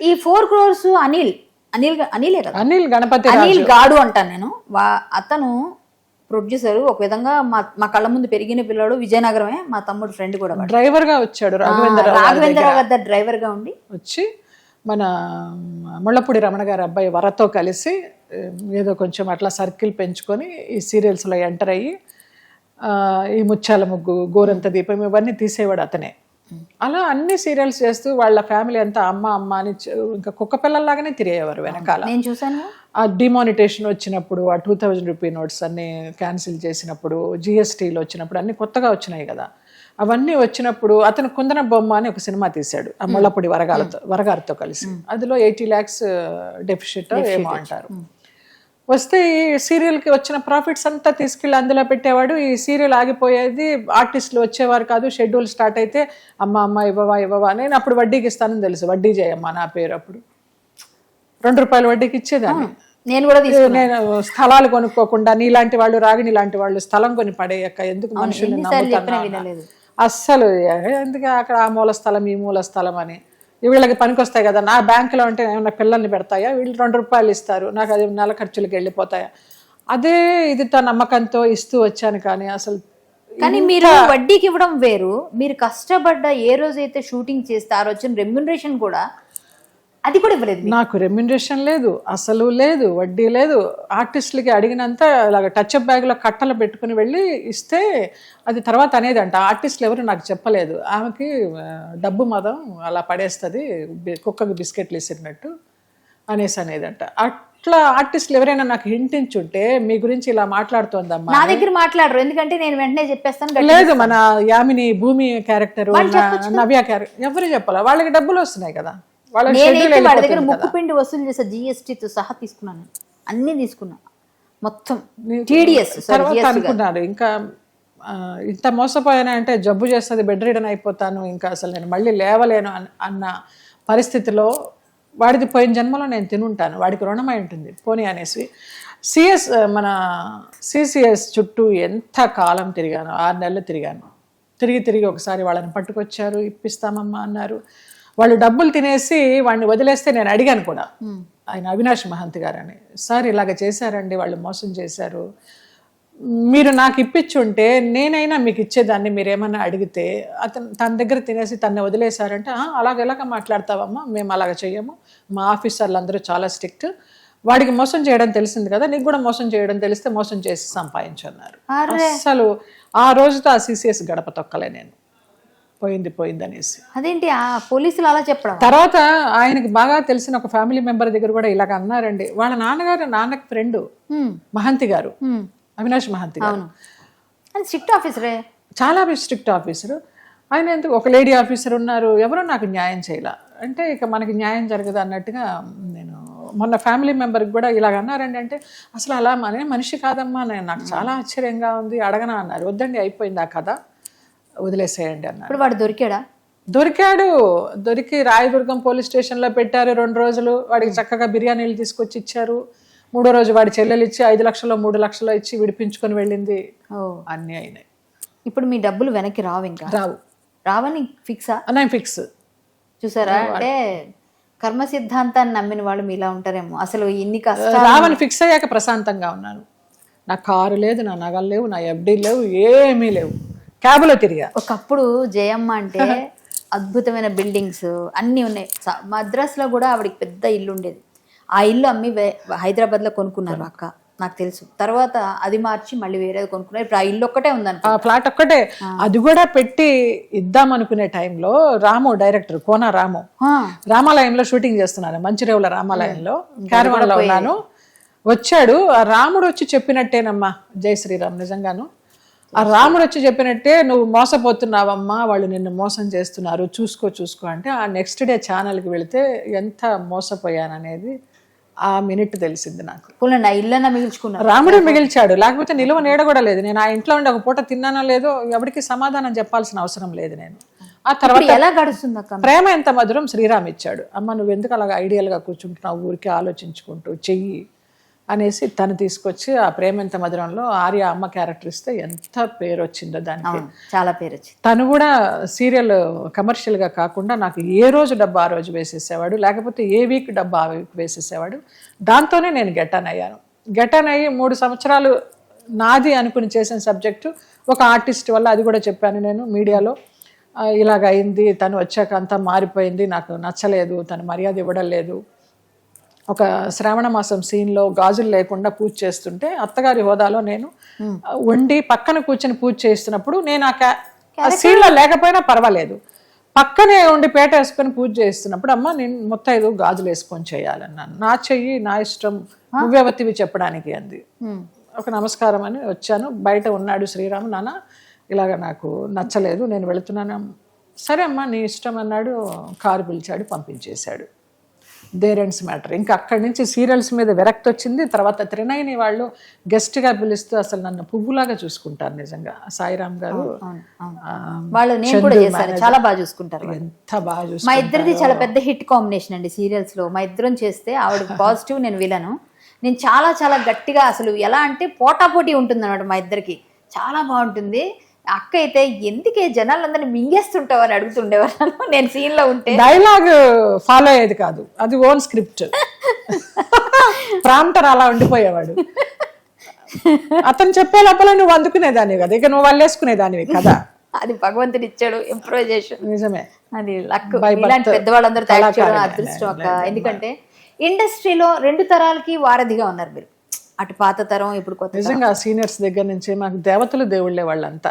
ఈ ఫోర్ క్రోర్స్ అనిల్ అనిల్ అనిలే కదా? అనిల్ గణపతి అనిల్ గాడు అంటాను నేను. వా- అతను ప్రొడ్యూసర్ ఒక విధంగా మా మా కళ్ళ ముందు పెరిగిన పిల్లాడు విజయనగరమే మా తమ్ముడు ఫ్రెండ్ కూడా. డ్రైవర్గా వచ్చాడు రాఘవేంద్ర రాఘవేంద్రరావు వద్ద డ్రైవర్గా ఉండి. వచ్చి మన ముళ్ళపూడి రమణ గారి అబ్బాయి వరతో కలిసి ఏదో కొంచెం అట్లా సర్కిల్ పెంచుకొని ఈ సీరియల్స్లో ఎంటర్ అయ్యి ఈ ముత్యాల ముగ్గు గోరంత దీపం ఇవన్నీ తీసేవాడు అతనే. అలా అన్ని సీరియల్స్ చేస్తూ వాళ్ళ ఫ్యామిలీ అంతా అమ్మ అమ్మ అని ఇంకా కుక్క పిల్లల్లాగానే తిరిగేవారు వెనకాల. నేను చూసాను ఆ డిమానిటేషన్ వచ్చినప్పుడు ఆ టూ థౌజండ్ రూపీ నోట్స్ అన్ని క్యాన్సిల్ చేసినప్పుడు జిఎస్టీలు వచ్చినప్పుడు అన్ని కొత్తగా వచ్చినాయి కదా. అవన్నీ వచ్చినప్పుడు అతను కుందన బొమ్మ అని ఒక సినిమా తీశాడు ఆ ముళ్ళపూడి వరగాలతో వరగారితో కలిసి. అందులో ఎయిటీ ల్యాక్స్ డెఫిషిట్ ఏమో అంటారు. వస్తే ఈ సీరియల్కి వచ్చిన ప్రాఫిట్స్ అంతా తీసుకెళ్ళి అందులో పెట్టేవాడు. ఈ సీరియల్ ఆగిపోయేది ఆర్టిస్టులు వచ్చేవారు కాదు షెడ్యూల్ స్టార్ట్ అయితే అమ్మ అమ్మ ఇవ్వవా ఇవ్వవా నేను అప్పుడు వడ్డీకి ఇస్తానని తెలుసు. వడ్డీ చేయమ్మా నా పేరు అప్పుడు. రెండు రూపాయల వడ్డీకి ఇచ్చేదాన్ని. నేను కూడా నేను స్థలాలు కొనుక్కోకుండా నీలాంటి వాళ్ళు రాగిని లాంటి వాళ్ళు స్థలం కొని పడేయక్క. ఎందుకు వినలేదు. అస్సలు ఎందుకు అక్కడ ఆ మూల స్థలం ఈ మూల స్థలం అని. వీళ్ళకి పనికొస్తాయి కదా. నా బ్యాంకులో ఉంటే ఏమన్నా పిల్లల్ని పెడతాయా? వీళ్ళు రెండు రూపాయలు ఇస్తారు. నాకు అది నెల ఖర్చులకి వెళ్ళిపోతాయా? అదే ఇదితో నమ్మకంతో ఇస్తూ వచ్చాను కానీ అసలు కానీ మీరు వడ్డీకి ఇవ్వడం వేరు. మీరు కష్టపడ్డ ఏ రోజైతే షూటింగ్ చేస్తే ఆ రోజు రెమ్యునరేషన్ కూడా అది కూడా ఇవ్వలేదు. నాకు రెమ్యునరేషన్ లేదు అసలు లేదు వడ్డీ లేదు. ఆర్టిస్టులకి అడిగినంత ఇలాగ టచ్అప్ బ్యాగ్లో కట్టలు పెట్టుకుని వెళ్ళి ఇస్తే అది తర్వాత అనేది అంట ఆర్టిస్టులు ఎవరు నాకు చెప్పలేదు. ఆమెకి డబ్బు మదం అలా పడేస్తుంది కుక్కకి బిస్కెట్లు ఇసిరినట్టు అనేసి అనేదంట. అట్లా ఆర్టిస్టులు ఎవరైనా నాకు హింటించుంటే మీ గురించి ఇలా మాట్లాడుతోందమ్మా నా దగ్గర మాట్లాడరు. ఎందుకంటే నేను వెంటనే చెప్పేస్తాను. లేదు మన యామిని భూమి క్యారెక్టర్ నవ్య క్యారెక్టర్ ఎవరు చెప్పాలా? వాళ్ళకి డబ్బులు వస్తున్నాయి కదా. నేనైతే వాడి దగ్గర ముక్కు పిండి వసూలు చేసే జిఎస్టీతో సహా తీసుకున్నాను అన్ని మొత్తం టీడీఎస్ తర్వాత అనుకున్నారు ఇంకా ఇంత మోసపోయాను అంటే జబ్బు చేస్తుంది బెడ్ రిడన్ అయిపోతాను ఇంకా అసలు నేను మళ్ళీ లేవలేను అన్- అన్న పరిస్థితిలో వాడిది పోయిన జన్మలో నేను తినుంటాను వాడికి రుణమై ఉంటుంది పోనీ అనేసి. సిఎస్ మన సిసిఎస్ చుట్టూ ఎంత కాలం తిరిగాను ఆరు నెలలు తిరిగాను. తిరిగి తిరిగి ఒకసారి వాళ్ళని పట్టుకొచ్చారు ఇప్పిస్తామమ్మా అన్నారు. వాళ్ళు డబ్బులు తినేసి వాడిని వదిలేస్తే నేను అడిగాను కూడా. ఆయన అవినాష్ మహంత్ గారని సార్ ఇలాగ చేశారండి వాళ్ళు మోసం చేశారు. మీరు నాకు ఇప్పించుంటే నేనైనా మీకు ఇచ్చేదాన్ని మీరు ఏమన్నా అడిగితే అతను తన దగ్గర తినేసి తన్ని వదిలేశారంటే "ఆ, అలాగ ఎలాగ మాట్లాడతావమ్మా? మేము అలాగ చెయ్యము. మా ఆఫీసర్లు అందరూ చాలా స్ట్రిక్ట్. వాడికి మోసం చేయడం తెలిసింది కదా నీకు కూడా మోసం చేయడం తెలిస్తే మోసం చేసి సంపాదించన్నారు అరే! అస్సలు ఆ రోజుతో ఆ సిసిఎస్ గడప తొక్కలే నేను. పోయింది పోయింది అనేసి. అదేంటి? ఆ పోలీసులు అలా చెప్పడం? తర్వాత ఆయనకి బాగా తెలిసిన ఒక ఫ్యామిలీ మెంబర్ దగ్గర కూడా ఇలాగ అన్నారండి. వాళ్ళ నాన్నగారు నాన్నకి ఫ్రెండ్. మహంతి గారు. అవినాష్ మహంతి గారు. స్ట్రిక్ట్ ఆఫీసరే? చాలా స్ట్రిక్ట్ ఆఫీసరు. ఆయన ఎందుకు ఒక లేడీ ఆఫీసర్ ఉన్నారు? ఎవరో నాకు న్యాయం చేయాల. అంటే ఇక మనకి న్యాయం జరగదు అన్నట్టుగా నేను మొన్న ఫ్యామిలీ మెంబర్కి కూడా ఇలాగ అన్నారండి. అంటే అసలు అలా మన మనిషి కాదమ్మా నేను నాకు చాలా ఆశ్చర్యంగా ఉంది అడగనా అన్నారు. వద్దండి అయిపోయింది ఆ కథ. వదిలేసేయండి అన్నారు. ఇప్పుడు వాడు దొరికాడా? దొరికాడు. దొరికి రాయదుర్గం పోలీస్ స్టేషన్లో పెట్టారు రెండు రోజులు. వాడికి చక్కగా బిర్యానీలు తీసుకొచ్చి ఇచ్చారు. మూడో రోజు వాడి చెల్లెలు ఇచ్చి ఐదు లక్షలు మూడు లక్షలు ఇచ్చి విడిపించుకొని వెళ్ళింది. అన్నీ అయినాయి. ఇప్పుడు మీ డబ్బులు వెనక్కి రావు ఇంకా? రావు. రావని ఫిక్సా? నేను ఫిక్స్. చూసారా? అంటే కర్మ సిద్ధాంతాన్ని నమ్మిన వాళ్ళు మీలా ఉంటారేమో. అసలు ఇన్ని కష్టాలు రావని ఫిక్స్ అయ్యాక ప్రశాంతంగా ఉన్నాను. నా కారు లేదు నా నగలు లేవు నా ఎఫ్డీ లేవు ఏమీ లేవు. క్యాబ్లో తిరిగా. ఒకప్పుడు జయమ్మ అంటే అద్భుతమైన బిల్డింగ్స్ అన్నీ ఉన్నాయి. మద్రాసులో కూడా ఆవిడకి పెద్ద ఇల్లు ఉండేది. ఆ ఇల్లు అమ్మి హైదరాబాద్లో కొనుక్కున్నారు అక్క. నాకు తెలుసు. తర్వాత అది మార్చి మళ్ళీ వేరేది కొనుక్కున్నారు. ఇప్పుడు ఆ ఇల్లు ఒక్కటే ఉందనుకో. ఆ ఫ్లాట్ ఒక్కటే. అది కూడా పెట్టి ఇద్దాం అనుకునే టైంలో రాము డైరెక్టర్ కోన రాము రామాలయంలో షూటింగ్ చేస్తున్నాను మంచిరేవుల రామాలయంలో. క్యారవాన్లో ఉన్నాను. వచ్చాడు. ఆ రాముడు వచ్చి చెప్పినట్టేనమ్మా. జై శ్రీరామ్. నిజంగాను ఆ రాముడు వచ్చి చెప్పినట్టే నువ్వు మోసపోతున్నావమ్మా వాళ్ళు నిన్ను మోసం చేస్తున్నారు చూసుకో చూసుకో అంటే ఆ నెక్స్ట్ డే ఛానల్కి వెళితే ఎంత మోసపోయాననేది ఆ మినిట్ తెలిసింది నాకు. పోనీ నా ఇల్లన్నా మిగిల్చుకున్నారు రాముడే మిగిల్చాడు లేకపోతే నిలువ నీడ కూడా లేదు. నేను ఆ ఇంట్లో ఉండి ఒక పూట తిన్నానో లేదో ఎవరికి సమాధానం చెప్పాల్సిన అవసరం లేదు నేను. ఆ తర్వాత ఎలా గడుస్తుంది అక్క ప్రేమ ఎంత మధురం శ్రీరామ్ ఇచ్చాడు. అమ్మ నువ్వు ఎందుకు అలాగ ఐడియల్గా కూర్చుంటున్నావు? ఊరికే ఆలోచించుకుంటూ చెయ్యి. అనేసి తను తీసుకొచ్చి ఆ ప్రేమ ఎంత మధురంలో ఆర్య అమ్మ క్యారెక్టర్ ఇస్తే ఎంత పేరు వచ్చిందో దానికి చాలా పేరు వచ్చింది తను కూడా సీరియల్ కమర్షియల్గా కాకుండా నాకు ఏ రోజు డబ్బా ఆ రోజు వేసేసేవాడు లేకపోతే ఏ వీక్ డబ్బా ఆ వీక్ వేసేసేవాడు దాంతోనే నేను గెటాన్ అయ్యాను. గెటాన్ అయ్యి మూడు సంవత్సరాలు నాది అనుకుని చేసిన సబ్జెక్టు ఒక ఆర్టిస్ట్ వల్ల అది కూడా చెప్పాను నేను మీడియాలో. ఇలాగ అయింది తను వచ్చాక అంతా మారిపోయింది నాకు నచ్చలేదు తను మర్యాద ఇవ్వడం లేదు. ఒక శ్రావణ మాసం సీన్లో గాజులు లేకుండా పూజ చేస్తుంటే అత్తగారి హోదాలో నేను వండి పక్కన కూర్చొని పూజ చేస్తున్నప్పుడు నేను ఆ సీన్లో లేకపోయినా పర్వాలేదు. పక్కనే ఉండి పేట వేసుకొని పూజ చేస్తున్నప్పుడు అమ్మ నేను ముత్తైదు గాజులు వేసుకొని చేయాలన్నాను. నా చెయ్యి నా ఇష్టం నువ్వెవతివి చెప్పడానికి అంది. ఒక నమస్కారం అని వచ్చాను. బయట ఉన్నాడు శ్రీరాము నాన్న ఇలాగ నాకు నచ్చలేదు నేను వెళుతున్నాను. సరే అమ్మా నీ ఇష్టం అన్నాడు. కారు పిలిచాడు పంపించేశాడు. దేరెంట్స్ మ్యాటర్ ఇంకా అక్కడి నుంచి సీరియల్స్ మీద విరక్తి వచ్చింది. తర్వాత త్రినయని వాళ్ళు గెస్ట్గా పిలుస్తూ అసలు నన్ను పువ్వులాగా చూసుకుంటారు నిజంగా. సాయిరామ్ గారు వాళ్ళు నేను కూడా చేశాను. చాలా బాగా చూసుకుంటారు. ఎంత బాగా చూసు మా ఇద్దరిది చాలా పెద్ద హిట్ కాంబినేషన్ అండి సీరియల్స్లో మా ఇద్దరం చేస్తే ఆవిడ పాజిటివ్ నేను విలను. నేను చాలా చాలా గట్టిగా అసలు ఎలా అంటే పోటాపోటీ ఉంటుంది అనమాట మా ఇద్దరికి. చాలా బాగుంటుంది. అక్క అయితే ఎందుకే జనాలందరినీ మింగేస్తుంటావు అని అడుగుతుండేవారు? నేను సీన్లో ఉంటే. డైలాగ్ ఫాలో అయ్యేది కాదు. అది ఓన్ స్క్రిప్ట్. ప్రాంటర్ అలా ఉండిపోయేవాడు. అతను చెప్పే లోపల నువ్వు అందుకునేదానివి కదా. ఇక నువ్వు వల్లేసుకునేదానివి కదా. అది భగవంతుడు ఇచ్చాడు ఇంప్రూవైజేషన్ నిజమే. అది లక్ ఇలాంటి పెద్దవాళ్ళందరూ తయారు చేయడం. అదృష్టం అక్క ఎందుకంటే ఇండస్ట్రీలో రెండు తరాలకి వారధిగా ఉన్నారు మీరు. అటు పాత తరం ఇప్పుడు కొత్త నిజంగా సీనియర్స్ దగ్గర నుంచి మాకు దేవతలు దేవుళ్ళే వాళ్ళంతా.